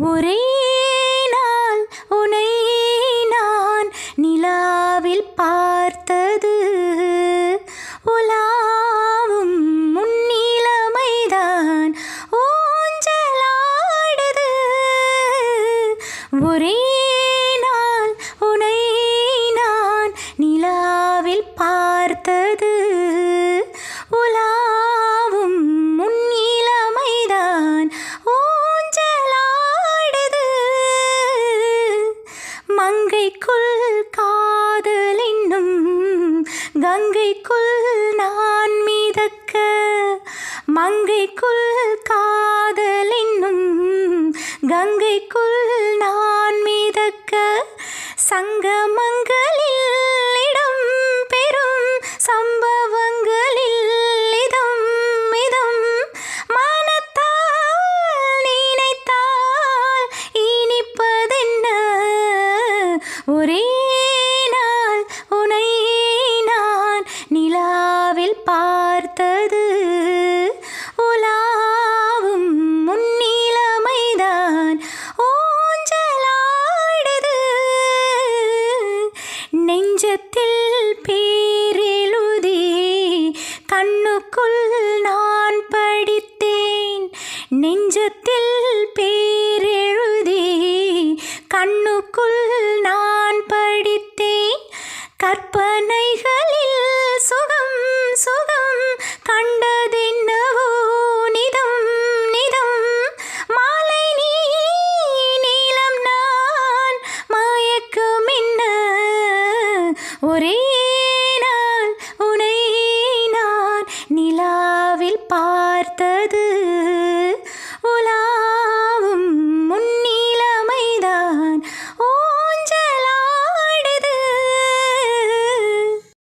ஒரே நாள் உனை நான் நிலாவில் பார்த்தது. உலாவும் முன்னிலமைதான் ஊஞ்சலாடுது. ஒரே நாள் உனை நான் நிலாவில் பார்த்தது. மங்கைக்குள் காதல் என்னும் கங்கைக்குள் நான் மீதக்க மங்கைக்குள் காதல் என்னும் கங்கைக்குள் நான் மீதக்க சங்கமங்க ஒரே நாள் உனை நான் நிலாவில் பார்த்தது. உலாவும் முன்னிலமைதான் ஊஞ்சலாடுது. நெஞ்சத்தில் பேரெழுதி கண்ணுக்குள் நான் படித்தேன். நெஞ்சத்தில் பேரெழுதி கண்ணுக்குள் நான் கற்பனைகளில் சுகம் சுகம் கண்டதென்னவோ? நிதம் நிதம். மாலை நீ நீளம் நான் மயக்கம் என்ன ஒரே நாள் உனை நான் நிலாவில் பார்த்தது.